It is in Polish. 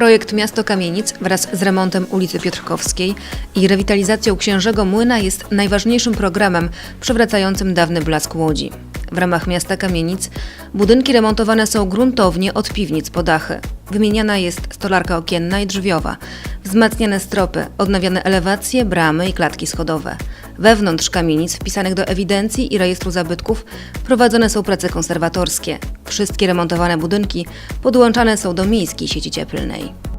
Projekt Miasto Kamienic wraz z remontem ulicy Piotrkowskiej i rewitalizacją Księżego Młyna jest najważniejszym programem przywracającym dawny blask Łodzi. W ramach Miasta Kamienic budynki remontowane są gruntownie od piwnic po dachy. Wymieniana jest stolarka okienna i drzwiowa, wzmacniane stropy, odnawiane elewacje, bramy i klatki schodowe. Wewnątrz kamienic wpisanych do ewidencji i rejestru zabytków prowadzone są prace konserwatorskie. Wszystkie remontowane budynki podłączane są do miejskiej sieci cieplnej.